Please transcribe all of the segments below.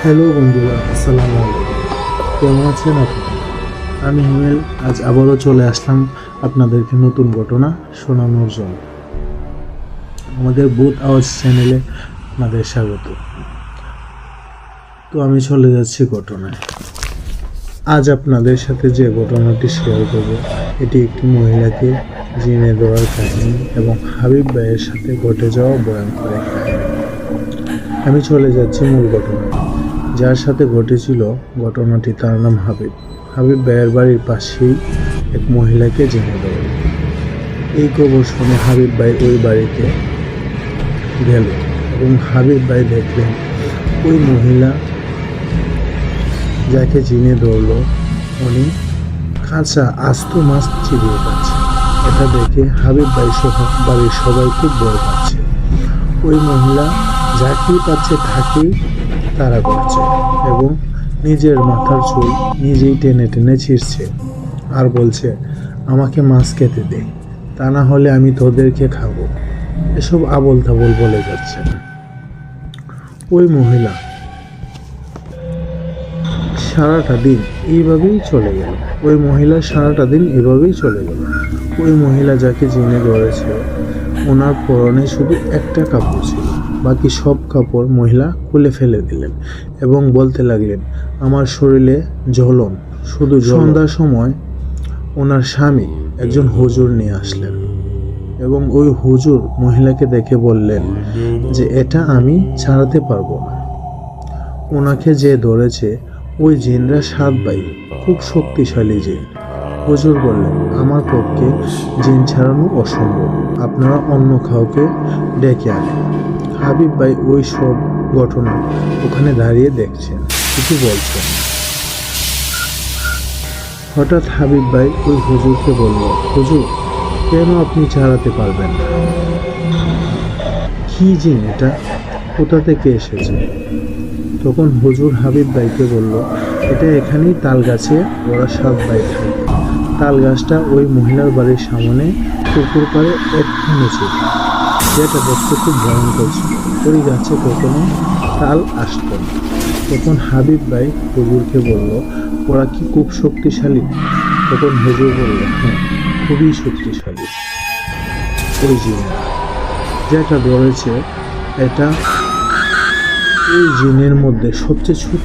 Hello বন্ধুরা, আসসালামু কেমন আছেন আপনি? আমি হিমেল, আজ আবারও চলে আসলাম আপনাদেরকে নতুন ঘটনা শোনানোর জন্য। আমাদের বুথ আওয়াজ চ্যানেলে আপনাদের স্বাগত। তো আমি চলে যাচ্ছি ঘটনায়। আজ আপনাদের সাথে যে ঘটনাটি শেয়ার করব, এটি একটি মহিলাকে জেনে দেওয়ার কাহিনী এবং হাবিব ভাইয়ের সাথে ঘটে যাওয়া এক কাহিনী। আমি চলে যাচ্ছি মূল ঘটনায়। যার সাথে ঘটেছিল ঘটনাটি তার নাম হাবিব। হাবিব ভাইয়ের বাড়ির পাশেই এক মহিলাকে জেনে দেয় এই খবর শুনে হাবিব ভাই ওই বাড়িতে গেল এবং হাবিব ভাই দেখলেন ওই মহিলা যাকে চিনে ধরল, উনি কাঁচা আস্ত মাছ চিবিয়ে পাচ্ছে এটা দেখে হাবিব ভাই সহ বাড়ির সবাই খুব পাচ্ছে। ওই মহিলা যাকেই পাচ্ছে তাকেই তারা করছে এবং নিজের মাথার চুল নিজেই টেনে টেনে ছিঁড়ছে আর বলছে, আমাকে মাছ খেতে দে, তা না হলে আমি তোদেরকে খাব। এসব আবল তাবল বলে যাচ্ছে ওই মহিলা সারাটা দিন এইভাবেই চলে গেল। ওই মহিলা সারাটা দিন এভাবেই চলে গেল। ওই মহিলা যাকে চিনে ধরেছে, ওনার পরনে শুধু একটা কাপড় ছিল। বাকি সব কাপড় মহিলা খুলে ফেলে দিলেন এবং বলতে লাগলেন আমার শরীরে জ্বলন। শুধু সন্ধ্যার সময় ওনার স্বামী একজন হুজুর নিয়ে আসলেন এবং ওই হুজুর মহিলাকে দেখে বললেন যে এটা আমি ছাড়াতে পারব না। ওনাকে যে ধরেছে ওই জিনরা সাত ভাই খুব শক্তিশালী জিন। হুজুর বললেন আমার পক্ষে জিন ছাড়ানো অসম্ভব। আপনারা অন্য কাউকে ডেকে আনেন। হাবিব ভাই ওই সব ঘটনা ওখানে দাঁড়িয়ে দেখছেন কিছু বলছেন হঠাৎ হাবিব ভাই ওই হুজুরকে বলল, হুজুর, কেন আপনি চালাতে পারবেন না? কি জিন এটা? কোথা থেকে এসেছে? তখন হুজুর হাবিব ভাইকে বলল, এটা এখানেই তাল গাছে ওরা সাত ভাই থাকে তাল গাছটা ওই মহিলার বাড়ির সামনে পুকুর পাড়ে একখানে ছিল। যেটা দেখতে খুব ভয়ঙ্কর ছিল। ওই গাছে কখনো তাল আসতো না। তখন হাবিব ভাই হুজুরকে বলল, ওরা কি খুব শক্তিশালী? তখন হুজুর বলল হ্যাঁ খুবই শক্তিশালী। ওই জিনরা যেটা ধরেছে এটা এই জিনের মধ্যে সবচেয়ে ছোট।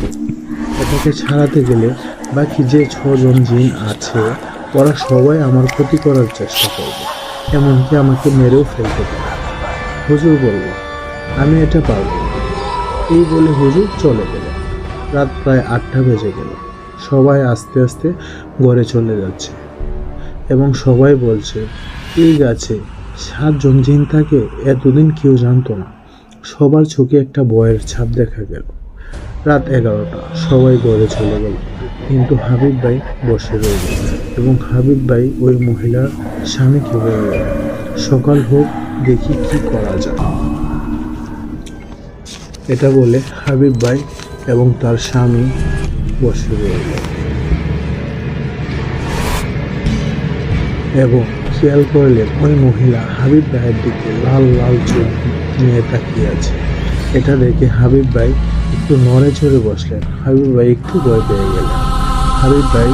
এটাকে ছাড়াতে গেলে বাকি যে ছজন জিন আছে, ওরা সবাই আমার ক্ষতি করার চেষ্টা করবে। এমনকি আমাকে মেরেও ফেলতে পারে হুজুর বলল, আমি এটা পারব এই বলে হুজুর চলে গেল। রাত প্রায় আটটা বেজে গেল। সবাই আস্তে আস্তে ঘরে চলে যাচ্ছে এবং সবাই বলছে এই গাছে সাতজন জিন থাকে এতদিন কেউ জানতো না। সবার চোখে একটা বয়ের ছাপ দেখা গেল। রাত এগারোটা, সবাই ঘরে চলে গেল। কিন্তু হাবিব ভাই বসে রইল এবং হাবিব ভাই ওই মহিলার স্বামীকে বলল সকাল হোক, দেখি কি করা যায়। এটা বলে হাবিব ভাই এবং তার স্বামী বসে রইল। এবং খেয়াল করলেন ওই মহিলা হাবিব ভাইয়ের দিকে লাল লাল চোখ নিয়ে তাকিয়ে আছে। এটা দেখে হাবিব ভাই একটু নড়ে চড়ে বসলেন। হাবিব ভাই একটু ভয় পেয়ে গেলেন। হাবিব ভাই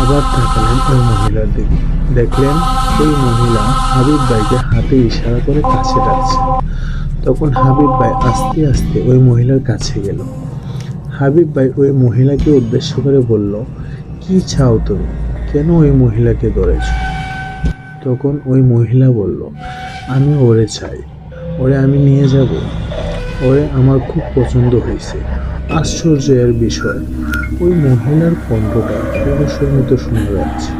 আবার তাকালেন ওই মহিলার দিকে। দেখলেন ওই মহিলা হাবিব ভাইকে হাতে ইশারা করে কাছে ডাকছে। তখন হাবিব ভাই আস্তে আস্তে ওই মহিলার কাছে গেল। হাবিব ভাই ওই মহিলাকে উদ্দেশ্য করে বলল, কি চাও তুমি? কেন ওই মহিলাকে ধরেছ? তখন ওই মহিলা বলল, আমি ওরে চাই। ওরে আমি নিয়ে যাব। ওরে আমার খুব পছন্দ হয়েছে। আশ্চর্যের বিষয়। ওই মহিলার কণ্ঠটা পুরুষের মতো শোনা যাচ্ছে।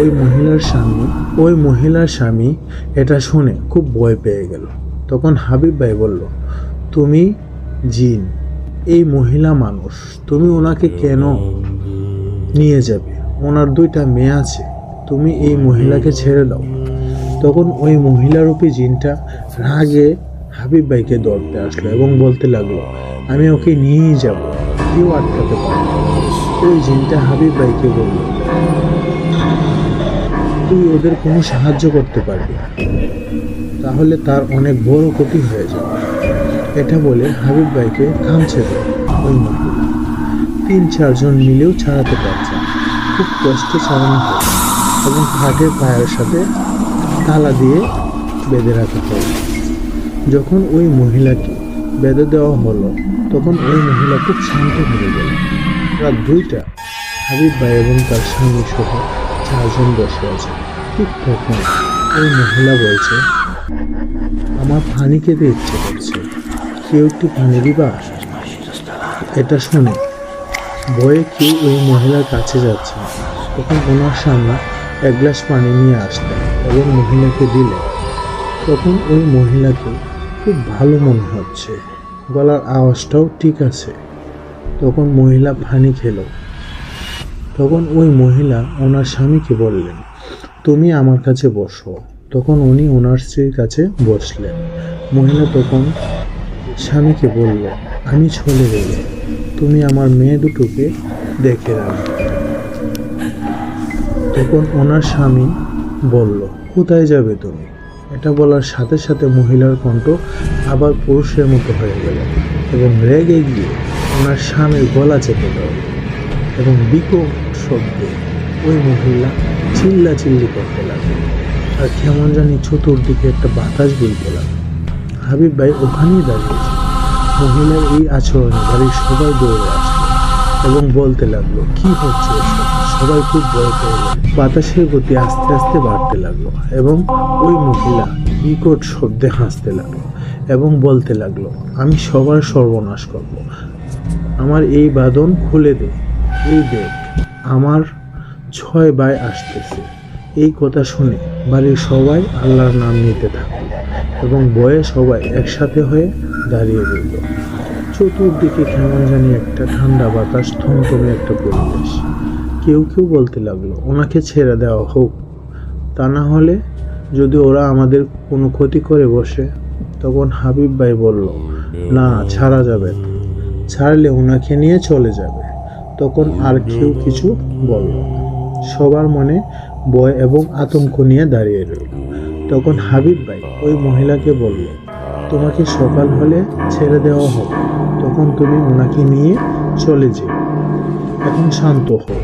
ওই মহিলার স্বামী, ওই মহিলার স্বামী এটা শুনে খুব ভয় পেয়ে গেল। তখন হাবিব ভাই বলল, তুমি জিন, এই মহিলা মানুষ, তুমি ওনাকে কেন নিয়ে যাবে? ওনার দুইটা মেয়ে আছে, তুমি এই মহিলাকে ছেড়ে দাও। তখন ওই মহিলারূপী জিনটা রাগে হাবিব ভাইকে ধরতে আসলো এবং বলতে লাগল আমি ওকে নিয়েই যাব। কেউ আটকাতে পারবে না। ওই জিনটা হাবিব ভাইকে বলল, তুই ওদের কোনো সাহায্য করতে পারবি তাহলে তার অনেক বড় ক্ষতি হয়ে যাবে। এটা বলে হাবিব ভাইকে দেয় ওই মহিলা। তিন চারজন মিলেও ছাড়াতে পারছে খুব কষ্ট ছাড়ানো হয় এবং খাটের পায়ের সাথে তালা দিয়ে বেঁধে রাখা হয় যখন ওই মহিলাকে বেঁধে দেওয়া হলো তখন ওই মহিলা খুব শান্ত হয়ে গেল রাত দুইটা হাবিব ভাই এবং তার স্বামী সহ চারজন বসে আছে ঠিক তখন ওই মহিলা বলছে, আমার পানি খেতে ইচ্ছে করছে। কেউ একটু পানি দিবা? এটা শুনে ভয়ে কেউ ওই মহিলার কাছে যাচ্ছে তখন ওনার সামনে এক গ্লাস পানি নিয়ে আসলেন এবং মহিলাকে দিলেন। তখন ওই মহিলাকে খুব ভালো মনে হচ্ছে। গলার আওয়াজটাও ঠিক আছে। তখন মহিলা পানি খেলো। তখন ওই মহিলা ওনার স্বামীকে বললেন, তুমি আমার কাছে বসো। তখন উনি ওনার স্ত্রীর কাছে বসলেন। মহিলা তখন স্বামীকে বলল, আমি চলে গেলে তুমি আমার মেয়ে দুটোকে দেখে রাখো তখন ওনার স্বামী বলল, কোথায় যাবে তুমি? এটা বলার সাথে সাথে মহিলার কণ্ঠ আবার পুরুষের মতো হয়ে গেল এবং রেগে গিয়ে ওনার স্বামীর গলা চেপে ধরল এবং বিকট শব্দে ওই মহিলা চিল্লা চিল্লি করতে লাগল। আর কেমন জানি চতুর্দিকে একটা বাতাস বইতে লাগল। হাবিব ভাই ওখানেই দাঁড়িয়েছে মহিলার এই আচরণে বাড়ির সবাই দৌড়ে আসলো এবং বলতে লাগল, কি হচ্ছে সবাই খুব ভয় পেয়ে বাতাসের গতি আস্তে আস্তে বাড়তে লাগল এবং ওই মহিলা বিকট শব্দে হাসতে লাগল এবং বলতে লাগল, আমি সবার সর্বনাশ করব। আমার এই বাঁধন খুলে দে, এই দেখ, আমার ছয় ভাই আসতেছে। এই কথা শুনে বাড়ির সবাই আল্লাহর নাম নিতে থাকল এবং বয়ে সবাই একসাথে হয়ে দাঁড়িয়ে রইল। চতুর্দিকে কেমন জানি একটা ঠান্ডা বাতাস, থমথমে একটা পরিবেশ। কেউ কেউ বলতে লাগল, ওনাকে ছেড়ে দেওয়া হোক। তা না হলে যদি ওরা আমাদের কোনো ক্ষতি করে বসে। তখন হাবিব ভাই বলল, না, ছাড়া যাবে ছাড়লে ওনাকে নিয়ে চলে যাবে। তখন আর কেউ কিছু বলল সবার মনে ভয় এবং আতঙ্ক নিয়ে দাঁড়িয়ে রইল। তখন হাবিব ভাই ওই মহিলাকে বলল তোমাকে সকাল হলে ছেড়ে দেওয়া হবে। তখন তুমি ওনাকে নিয়ে চলে যেও। এখন শান্ত হও।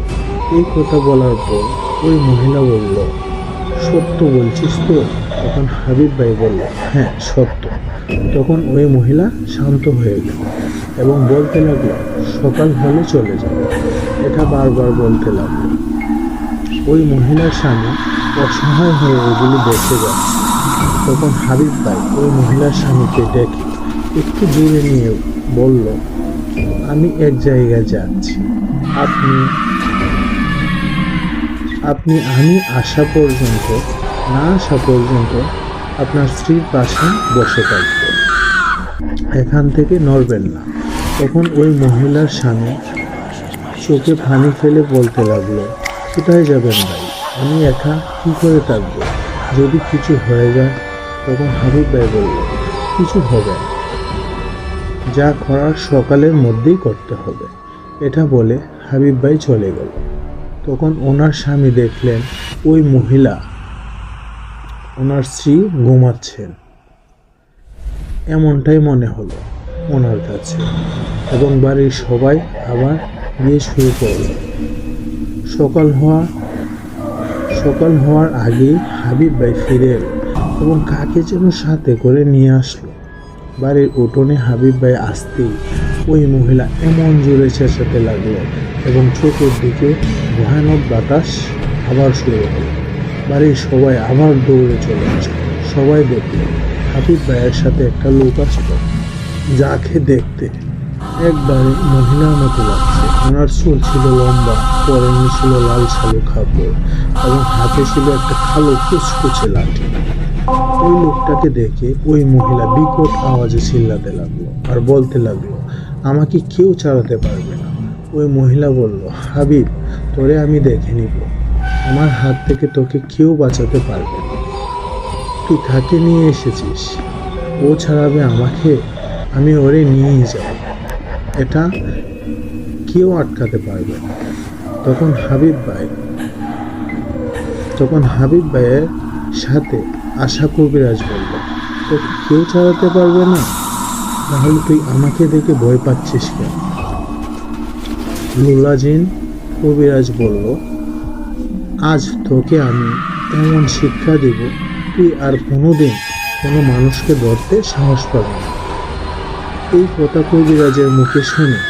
এই কথা বলার পর ওই মহিলা বলল, সত্য বলছিস তো? তখন হাবিব ভাই বলল হ্যাঁ সত্য। তখন ওই মহিলা শান্ত হয়ে গেল এবং বলতে লাগল, সকাল হলে চলে যাবে এটা বারবার বলতে লাগল। ওই মহিলার স্বামী অসহায় হয়ে এগুলি দেখে যাচ্ছে। তখন হাবিব ভাই ওই মহিলার স্বামীকে ডেকে একটু দূরে নিয়ে বলল, আমি এক জায়গায় যাচ্ছি। আপনি আপনি আমি আসা পর্যন্ত, না আসা পর্যন্ত আপনার স্ত্রীর পাশে বসে থাকবেন এখান থেকে নড়বেন না। তখন ওই মহিলার স্বামী চোখে পানি ফেলে বলতে লাগল, কোথায় যাবেন ভাই? আমি একা কি করে থাকব? যদি কিছু হয়ে যায় তখন হাবিব ভাই বলল, কিছু হবে যা করার সকালের মধ্যেই করতে হবে। এটা বলে হাবিব ভাই চলে গেল। তখন ওনার স্বামী দেখলেন ওই মহিলা, ওনার স্ত্রী ঘুমাচ্ছেন। এমনটাই মনে হলো ওনার কাছে এবং বাড়ির সবাই আবার গিয়ে শুয়ে পড়ল সকাল হওয়া, সকাল হওয়ার আগেই হাবিব ভাই ফিরে এলো। এবং কাকে যেন সাথে করে নিয়ে আসলো। বাড়ির উঠোনে হাবিব ভাই আসতেই ওই মহিলা এমন জোরে চেঁচাতে লাগল এবং চোখের দিকে ভয়ানক বাতাস আবার শুরু হলো। বাড়ির সবাই আবার দৌড়ে চলে আসলো। সবাই দেখল হাবিব ভাইয়ের সাথে একটা লোক আসলো। যাকে দেখতে একবারে মহিলার মতো লাগছে। ওনার চুল ছিল লম্বা পরনে ছিল লাল শালু কাপড় এবং হাতে ছিল একটা কালো কুচকুচে লাঠি। ওই লোকটাকে দেখে ওই মহিলা বিকট আওয়াজে চিল্লাতে লাগল আর বলতে লাগল, আমাকে কেউ চালাতে পারবে না। ওই মহিলা বলল, হাবিব, তোরে আমি দেখে নিব। আমার হাত থেকে তোকে কেউ বাঁচাতে পারবে না। তুই কাকে নিয়ে এসেছিস। ও ছাড়াবে আমাকে। আমি ওরে নিয়েই যাব। এটা কেউ আটকাতে পারবে না। তখন হাবিব ভাই, তখন হাবিব ভাইয়ের সাথে আশা কবিরাজ বলল, তোকে কেউ চালাতে পারবে না? তাহলে তুই আমাকে দেখে ভয় পাচ্ছিস কেন? লুলাজিন কবিরাজ বলল, আজ তোকে আমি এমন শিক্ষা দেব, তুই আর কোনোদিন কোনো মানুষকে ধরতে সাহস পাবি না। এই কথা কবিরাজের মুখে শুনে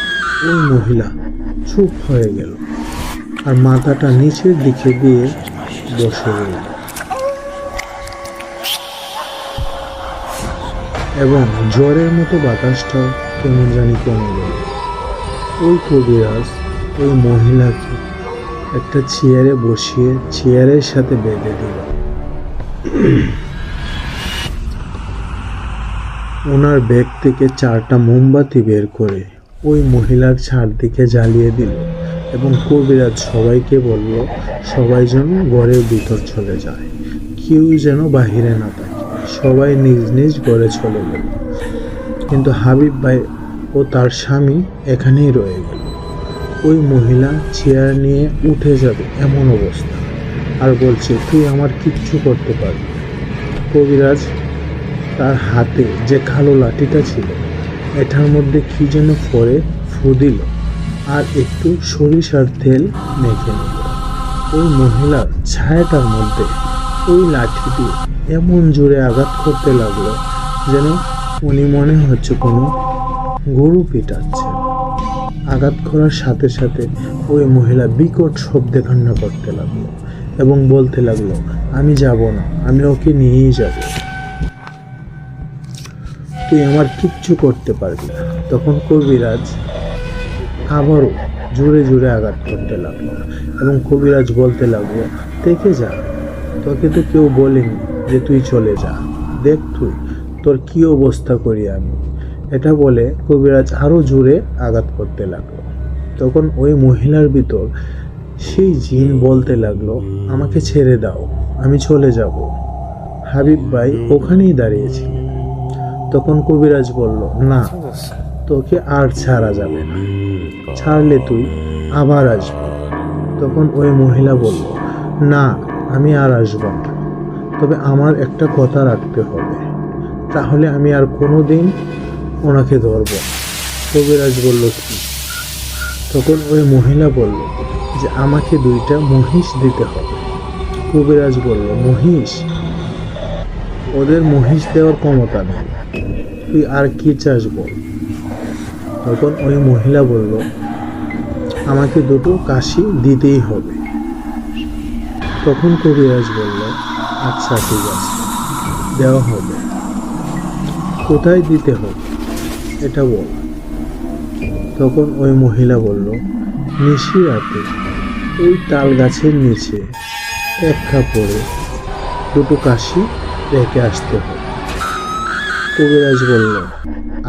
ওই মহিলা চুপ হয়ে গেল আর মাথাটা নিচের দিকে দিয়ে বসে রইল। এবং জ্বরের মতো বাতাসটা কেমন জানি কমে গেল। ওই কবিরাজ ওই মহিলাকে একটা চেয়ারে বসিয়ে চেয়ারের সাথে বেঁধে দিল। ওনার ব্যাগ থেকে চারটা মোমবাতি বের করে ওই মহিলার চারদিকে জ্বালিয়ে দিল এবং কবিরাজ সবাইকে বলল, সবাই যেন ঘরের ভিতর চলে যায়, কেউ যেন বাহিরে না থাকে। সবাই নিজ নিজ ঘরে চলে গেল। কিন্তু হাবিব ভাই ও তার স্বামী এখানেই রয়ে গেল। ওই মহিলা চেয়ার নিয়ে উঠে যাবে এমন অবস্থা। আর বলছে, তুই আমার কিচ্ছু করতে পারবি কবিরাজ তার হাতে যে কালো লাঠিটা ছিল এটার মধ্যে কি যেন পরে ফু দিল। আর একটু সরিষার তেল মেখে নিল। ওই মহিলার ছায়াটার মধ্যে ওই লাঠিটি এমন জোরে আঘাত করতে লাগল যেন উনি মনে হচ্ছে কোনো গরু পিটাচ্ছে। আঘাত করার সাথে সাথে ওই মহিলা বিকট শব্দে কান্না করতে লাগল এবং বলতে লাগল, আমি যাব না, আমি ওকে নিয়েই যাব। তুই আমার কিচ্ছু করতে পারবি তখন কবিরাজ আবারও জোরে জোরে আঘাত করতে লাগল এবং কবিরাজ বলতে লাগল, দেখে যা, তোকে তো কেউ বলেনি যে তুই চলে যা। দেখ তুই, তোর কি অবস্থা করি আমি? এটা বলে কবিরাজ আরও জোরে আঘাত করতে লাগল। তখন ওই মহিলার ভিতর সেই জিন বলতে লাগল, আমাকে ছেড়ে দাও, আমি চলে যাব। হাবিব ভাই ওখানেই দাঁড়িয়েছিলেন তখন কবিরাজ বলল, না, তোকে আর ছাড়া যাবে না। ছাড়লে তুই আবার আসবি। তখন ওই মহিলা বলল, না, আমি আর আসব না। তবে আমার একটা কথা রাখতে হবে। তাহলে আমি আর কোনো দিন ওনাকে ধরব কবিরাজ বলল, কি? তখন ওই মহিলা বলল, যে আমাকে দুইটা মহিষ দিতে হবে। কবিরাজ বলল, মহিষ? ওদের মহিষ দেওয়ার ক্ষমতা নেই। তুই আর কি চাস বল? তখন ওই মহিলা বলল, আমাকে দুটো কাশি দিতেই হবে। তখন কবিরাজ বলল আচ্ছা ঠিক আছে, দেওয়া হবে। কোথায় দিতে হবে, এটা বল। তখন ওই মহিলা বলল, নিশি রাতে ওই তাল গাছের নিচে এক কাপড়ে দুটো কাশি রেখে আসতে হবে। কবিরাজ বলল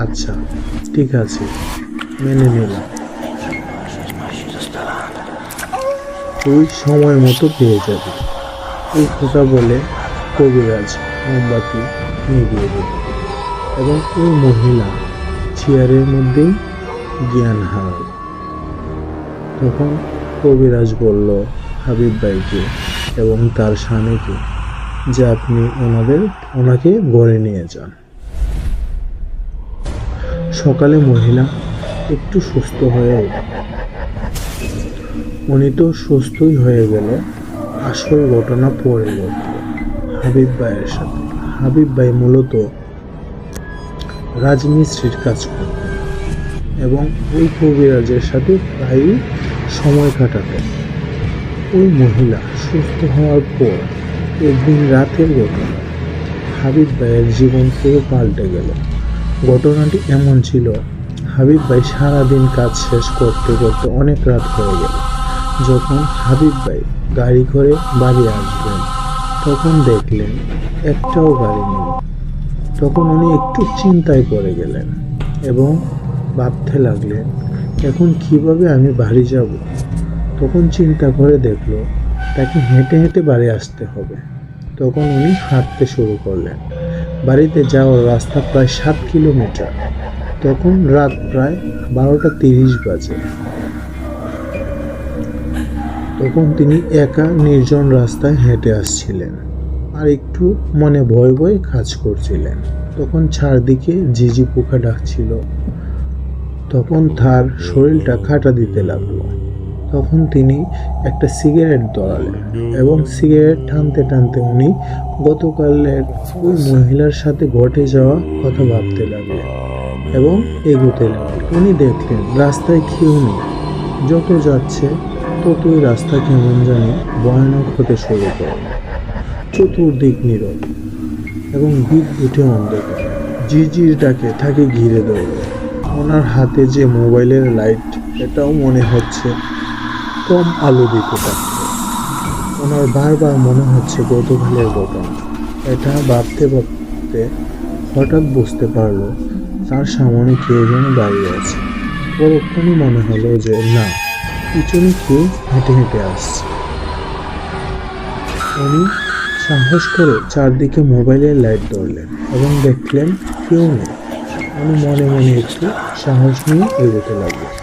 আচ্ছা ঠিক আছে, মেনে নিলাম। তুই সময় মতো পেয়ে যাবি। এই কথা বলে কবিরাজ মোমবাতি নিভিয়ে দিল এবং ওই মহিলা চেয়ারের মধ্যেই জ্ঞান হারাল। তখন কবিরাজ বলল, হাবিব ভাইকে এবং তার স্বামীকে যে আপনি ওনাদের, ওনাকে গড়ে নিয়ে যান। সকালে মহিলা একটু সুস্থ হয়ে উনি তো সুস্থই হয়ে গেল আসল ঘটনা পরে হাবিব ভাইয়ের সাথে। হাবিব ভাই মূলত রাজমিস্ত্রির কাজ করতেন এবং ওই কবিরাজের সাথে প্রায়ই সময় কাটাতেন। ওই মহিলা সুস্থ হওয়ার পর একদিন রাতের ঘটনা হাবিব ভাইয়ের জীবন পুরো পাল্টে গেল। ঘটনাটি এমন ছিল, হাবিব ভাই সারাদিন কাজ শেষ করতে করতে অনেক রাত হয়ে গেল। যখন হাবিব ভাই গাড়ি করে বাড়ি আসবেন, তখন দেখলেন একটাও গাড়ি নেই। তখন উনি একটু চিন্তায় পড়ে গেলেন এবং ভাবতে লাগলেন, এখন কীভাবে আমি বাড়ি যাব? তখন চিন্তা করে দেখল তাকে হেঁটে হেঁটে বাড়ি আসতে হবে। তখন উনি হাঁটতে শুরু করলেন। বাড়িতে যাওয়ার রাস্তা প্রায় সাত কিলোমিটার। তখন রাত প্রায় বারোটা তিরিশ বাজে। তখন তিনি একা নির্জন রাস্তায় হেঁটে আসছিলেন আর একটু মনে ভয় ভয় কাজ করছিলেন। তখন চারদিকে ঝিঝি পোকা ডাকছিল। তখন তার শরীরটা খাটা দিতে লাগল। তখন তিনি একটা সিগারেট ধরালেন এবং সিগারেট টানতে টানতে উনি গতকালের ওই মহিলার সাথে ঘটে যাওয়া কথা ভাবতে লাগলেন এবং এগোতে লাগলেন। উনি দেখলেন, রাস্তায় কেউ নেই। যত যাচ্ছে, ততই রাস্তা কেমন জানি ভয়ানক হতে শুরু করল চতুর্দিক নীরব এবং বিদ্যুটে অন্ধকার। জিজির ডাকে তাকে ঘিরে ধরল ওনার হাতে যে মোবাইলের লাইট, এটাও মনে হচ্ছে কম আলো দিতে ওনার বারবার মনে হচ্ছে গতকালের ঘটনা এটা ভাবতে ভাবতে হঠাৎ বুঝতে পারল, তার সামনে কেউ যেন দাঁড়িয়ে আছে। পরক্ষণই মনে হলো যে, না, পিছনে কেউ হেঁটে হেঁটে আসছে। উনি সাহস করে চারদিকে মোবাইলের লাইট ধরলেন এবং দেখলেন কেউ নেই। উনি মনে মনে একটু সাহস নিয়ে এগোতে লাগলেন।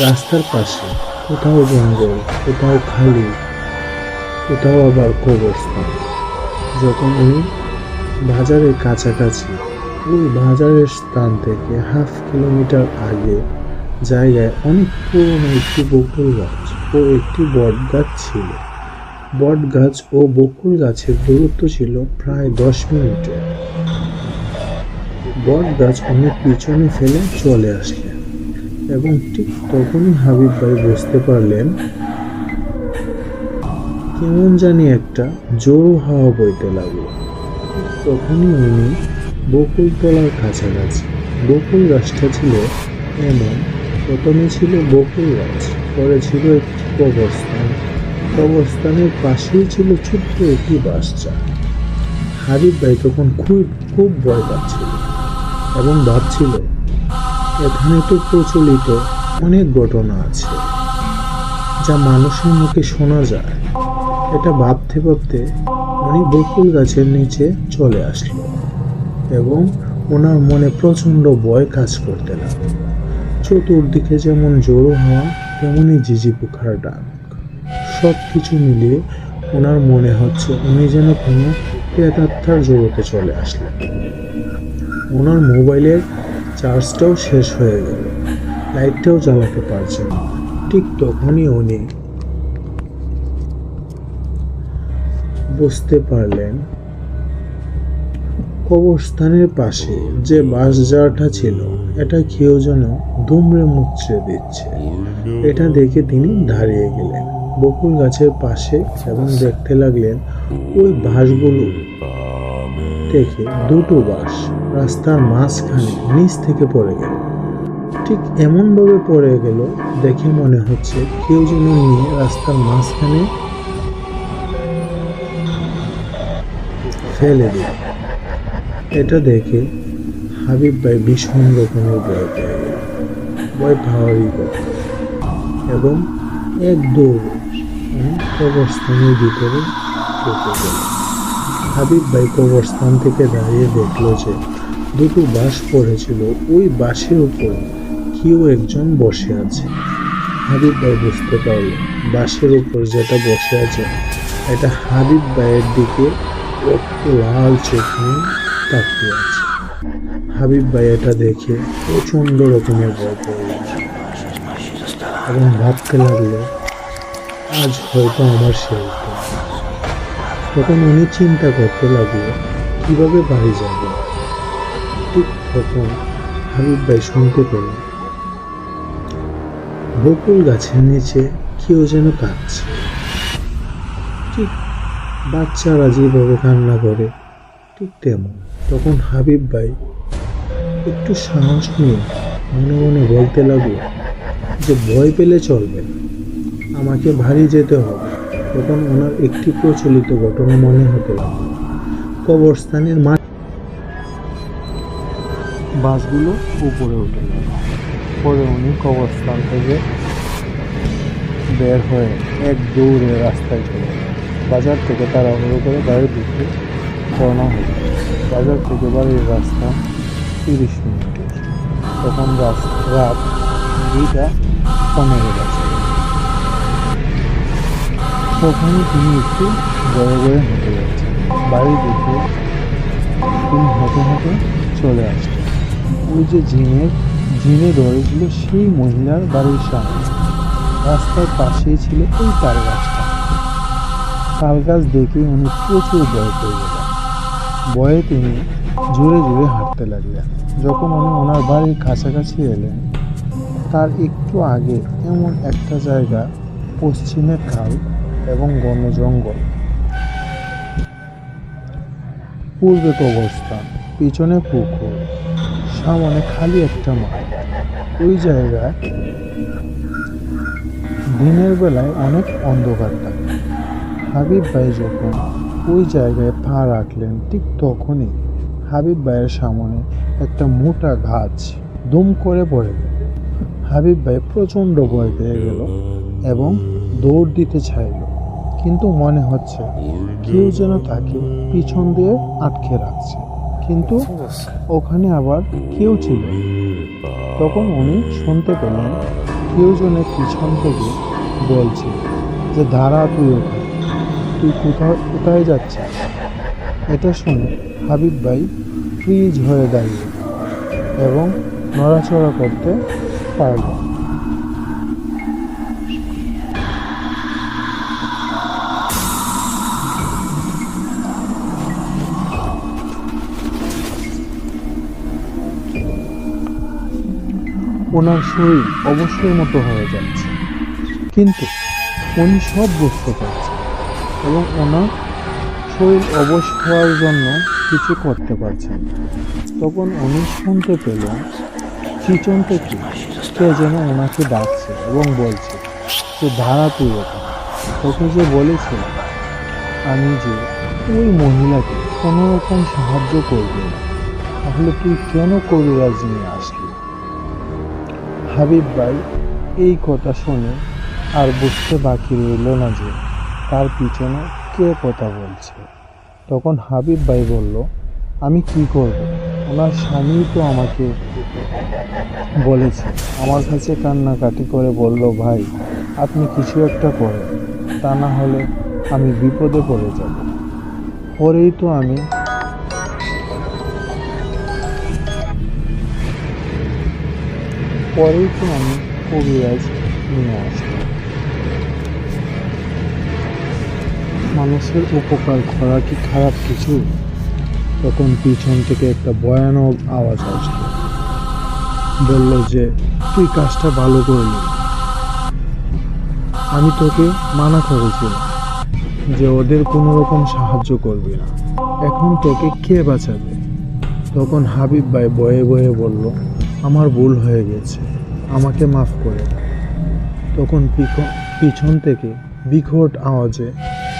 রাস্তার পাশে কোথাও জঙ্গল, কোথাও খালি, কোথাও আবার কবরস্থান। যখন উনি বাজারের কাছাকাছি ওই বাজারের স্থান থেকে হাফ কিলোমিটার আগে জায়গায় অনেক পুরনো একটি বকুল গাছ ও একটি বট গাছ ছিল। বট গাছ ও বকুল গাছের দূরত্ব ছিল প্রায় দশ মিনিটের। বট গাছ অনেক পিছনে ফেলে চলে আসলেন এবং ঠিক তখনই হাবিব ভাই বুঝতে পারলেন, কেমন জানি একটা জোর হাওয়া বইতে লাগল। তখনই উনি বকুল তলার কাছাকাছি, বকুল গাছটা ছিল এমন, প্রথমে ছিল বকুল গাছ, পরে ছিল একটি কবরস্থান। কবরস্থানের পাশেই ছিল ছোট্ট একটি বাসচা হাবিব ভাই তখন খুব খুব ভয় পাচ্ছিল এবং ভাবছিল এখানে তো প্রচলিত অনেক ঘটনা আছে, যা মানুষের মুখে শোনা যায়। এটা ভাবতে ভাবতে উনি বকুল গাছের নিচে চলে আসলো এবং ওনার মনে প্রচণ্ড ভয় কাজ করতে লাগল। চতুর্দিকে যেমন জোরো হওয়া তেমনই ঝিঝি পোখার ডাক। সব কিছু মিলিয়ে ওনার মনে হচ্ছে উনি যেন কোনো প্রেতাত্মার জগতে চলে আসলেন। ওনার মোবাইলের চার্জটাও শেষ হয়ে গেল। লাইটটাও জ্বালাতে পারছে না। ঠিক তখনই উনি বুঝতে পারলেন, কবরস্থানের পাশে যে বাঁশঝাড়টা ছিল, এটা কেউ যেন দুমড়ে মুচড়ে দিচ্ছে। এটা দেখে তিনি দাঁড়িয়ে গেলেন। বকুল গাছের পাশে এবং দেখতে লাগলেন, ওই বাঁশগুলো থেকে দুটো বাঁশ রাস্তার মাঝখানে নিচ থেকে পড়ে গেল। ঠিক এমনভাবে পড়ে গেল দেখে মনে হচ্ছে কেউ যেন নিয়ে রাস্তার মাঝখানে ফেলে দিল। এটা দেখে হাবিব ভাই ভীষণ রকমের ভয় পেয়ে গেল। ভয় পাওয়ারই কথা। এবং এক দৌড়ে উনি কবরস্থানের ভিতরে ঢুকে গেল। হাবিব ভাই কবরস্থান থেকে দাঁড়িয়ে দেখল যে দুটো বাঁশ পড়েছিল। ওই বাঁশের উপর কেউ একজন বসে আছে। হাবিব ভাই বুঝতে পারল, বাঁশের উপর যেটা বসে আছে, এটা হাবিব ভাইয়ের দিকে লাল চোখ নিয়ে তাকিয়ে আছে। হাবিব ভাই এটা দেখে প্রচণ্ড রকমের ভয় পড়ল এবং ভাবতে লাগল, আজ হয়তো আমার দিন তখন উনি চিন্তা করতে লাগল কীভাবে বাড়ি যাব? ঠিক তখন হাবিব ভাই শুনতে পেলেন। বকুল গাছের নিচে কেউ যেন কাঁদছে। ঠিক বাচ্চারা যেভাবে কান্না করে, ঠিক তেমন। তখন হাবিব ভাই একটু সাহস নিয়ে মনে মনে বলতে লাগল, যে ভয় পেলে চলবে না। আমাকে ভারী যেতে হবে। তখন ওনার একটি প্রচলিত ঘটনা মনে হতে কবরস্থানের মাঠ বাসগুলো উপরে উঠে গেল। পরে উনি কবরস্থান থেকে বের হয়ে এক দৌড়ে রাস্তায় চলে বাজার থেকে তাড়াহুড়ো করে বাড়ির দিকে রওনা হলো। বাজার থেকে বাড়ির রাস্তা তিরিশ মিনিটের তখন রাত দুইটা পনেরো গেছে তখনই তিনি একটু বড় করে হেঁটে যাচ্ছেন। বাড়ি দেখে তিনি হেঁটে হেঁটে চলে আসলেন ওই যে ঝিনের ঝিনে ধরেছিল সেই মহিলার বাড়ির সামনে। রাস্তার পাশেই ছিল ওই তাল গাছটা। তাল গাছ দেখে উনি প্রচুর ভয় পেয়ে গেলেন। ভয়ে তিনি জোরে জোরে হাঁটতে লাগলেন। যখন উনি ওনার বাড়ির কাছাকাছি এলেন, তার একটু আগে এমন একটা জায়গা পশ্চিমে খাল এবং ঘন জঙ্গল। পূর্বে কবরস্থান, পিছনে পুকুর, সামনে খালি একটা মাঠ। ওই জায়গায় দিনের বেলায় অনেক অন্ধকার থাকে। হাবিব ভাই যখন ওই জায়গায় পা রাখলেন, ঠিক তখনই হাবিব ভাইয়ের সামনে একটা মোটা গাছ দুম করে পড়ে গেল। হাবিব ভাই প্রচণ্ড ভয় পেয়ে গেল এবং দৌড় দিতে চাইল। কিন্তু মনে হচ্ছে কেউ যেন তাকে পিছন দিয়ে আটকে রাখছে। কিন্তু ওখানে আবার কেউ ছিল। তখন উনি শুনতে পেলেন কেউ জনের পিছন থেকে বলছে যে, দাঁড়া তুই ওখানে। তুই কোথাও, কোথায় যাচ্ছিস? এটা শুনে হাবিব ভাই ফ্রিজ হয়ে দাঁড়িয়ে এবং নড়াচড়া করতে পারল ওনার শরীর অবশ্যই মতো হয়ে যাচ্ছে। কিন্তু উনি সব বুঝতে পারছেন এবং ওনার শরীর অবশ হওয়ার জন্য কিছু করতে পারছেন। তখন উনি শুনতে পেলেন পিছন থেকে কে যেন ওনাকে ডাকছে এবং বলছে যে ধারা তুই ওটা তোকে যে বলেছে, আমি যে ওই মহিলাকে কোনো রকম সাহায্য করবে না, তাহলে তুই কেন কবিরাজ নিয়ে আসলি? হাবিব ভাই, এই কথা শুনে আর বুঝতে বাকি রইল না যে তার পিছনে কে কথা বলছে। তখন হাবিব ভাই বলল, আমি কি করব? ওনার স্বামী তো আমাকে বলেছে। আমার কাছে কান্নাকাটি করে বলল, ভাই, আপনি কিছু একটা করেন, তা না হলে আমি বিপদে পড়ে যাব। পরেই তো আমি পরেই তো আমি কবিরাজ নিয়ে আসলাম মানুষের উপকার করা কি খারাপ কিছু? তখন পিছন থেকে একটা ভয়ানক আওয়াজ আসলো। বলল যে, তুই কাজটা ভালো করলি আমি তোকে মানা করেছিলাম যে, ওদের কোনো রকম সাহায্য করবি না। এখন তোকে কে বাঁচাবে? তখন হাবিব ভাই বয়ে বয়ে বলল আমার ভুল হয়ে গেছে। আমাকে মাফ করে। তখন পিছন থেকে বিকট আওয়াজে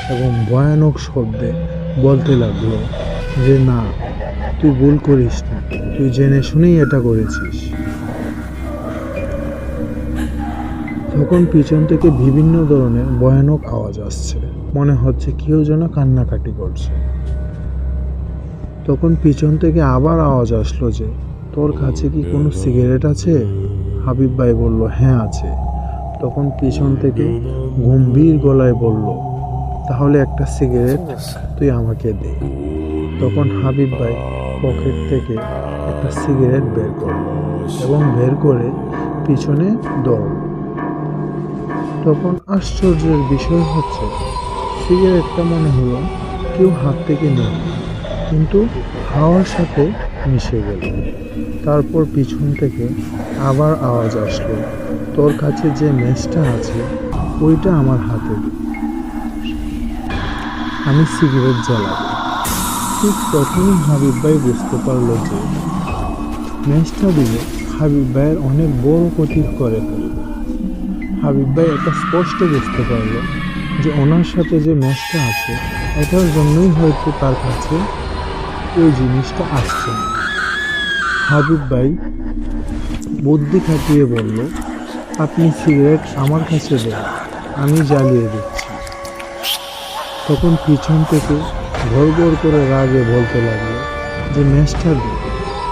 এবং ভয়ানক শব্দে বলতে লাগল যে, না, তুই ভুল করিস না। তুই জেনে শুনেই এটা করেছিস। তখন পিছন থেকে বিভিন্ন ধরনের ভয়ানক আওয়াজ আসছে। মনে হচ্ছে কেউ যেন কান্নাকাটি করছে। তখন পিছন থেকে আবার আওয়াজ আসলো যে তোর কাছে কি কোনো সিগারেট আছে? হাবিব ভাই বলল হ্যাঁ আছে। তখন পিছন থেকে গম্ভীর গলায় বলল, তাহলে একটা সিগারেট তুই আমাকে দে। তখন হাবিব ভাই পকেট থেকে একটা সিগারেট বের করল এবং বের করে পিছনে দৌড় তখন আশ্চর্যের বিষয় হচ্ছে, সিগারেটটা মনে হলো কেউ হাত থেকে নেই কিন্তু হাওয়ার সাথে মিশে গেল। তারপর পিছন থেকে আবার আওয়াজ আসলো, তোর কাছে যে ম্যাচটা আছে, ওইটা আমার হাতে। আমি সিগারেট জ্বালাবো ঠিক তখনই হাবিব ভাই বুঝতে পারল যে ম্যাচটা দিলে হাবিব ভাইয়ের অনেক বড় ক্ষতি করে ফেলবে। হাবিব ভাই এটা স্পষ্ট বুঝতে পারল যে ওনার সাথে যে ম্যাচটা আছে, এটার জন্যই হয়তো তার কাছে ওই জিনিসটা আসছে। না হাবিব ভাই বুদ্ধি খাটিয়ে বলল, আপনি সিগারেট আমার কাছে দেন, আমি জ্বালিয়ে দিচ্ছি। তখন পিছন থেকে ঘর ঘর করে রাগে বলতে লাগল যে ম্যাচটা দে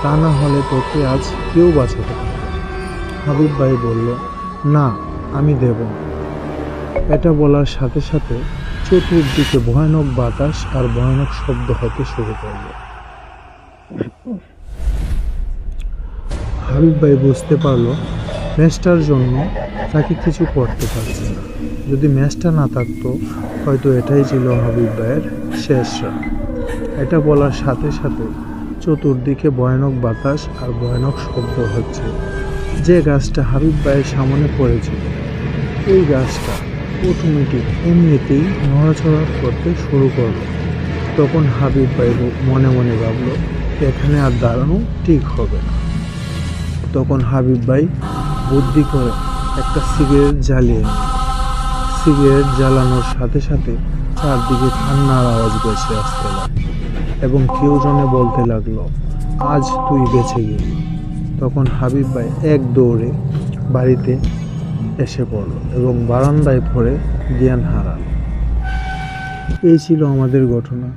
তা না হলে তোকে আজ কেউ বাঁচাতে হাবিব ভাই বলল, না, আমি দেব এটা বলার সাথে সাথে চতুর্দিকে ভয়ানক বাতাস আর ভয়ানক শব্দ হতে শুরু করল। হাবিব ভাই বুঝতে পারল ম্যাচটার জন্য তাকে কিছু করতে পারছে না। যদি ম্যাচটা না থাকতো, হয়তো এটাই ছিল হাবিব ভাইয়ের শেষ রান এটা বলার সাথে সাথে চতুর্দিকে ভয়ানক বাতাস আর ভয়ানক শব্দ হচ্ছে। যে গাছটা হাবিব ভাইয়ের সামনে পড়েছিল, এই গাছটা অটোমেটিক এমনিতেই নড়াচড়া করতে শুরু করল। তখন হাবিব ভাই মনে মনে ভাবলো, এখানে আর দাঁড়ানো ঠিক হবে না। তখন হাবিব ভাই বুদ্ধি করে একটা সিগারেট জ্বালিয়ে সিগারেট জ্বালানোর সাথে সাথে চারদিকে কান্নার আওয়াজ বেঁচে আসতে লাগল এবং কেউ জনে বলতে লাগল, আজ তুই বেঁচে গেলি। তখন হাবিব ভাই এক দৌড়ে বাড়িতে এসে পড়ল এবং বারান্দায় পড়ে জ্ঞান হারাল। এই ছিল আমাদের ঘটনা।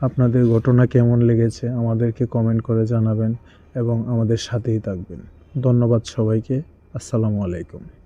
আপনাদের ঘটনা কেমন লেগেছে আমাদেরকে কমেন্ট করে জানাবেন। এবং আমাদের সাথেই থাকবেন। ধন্যবাদ সবাইকে। আসসালামু আলাইকুম।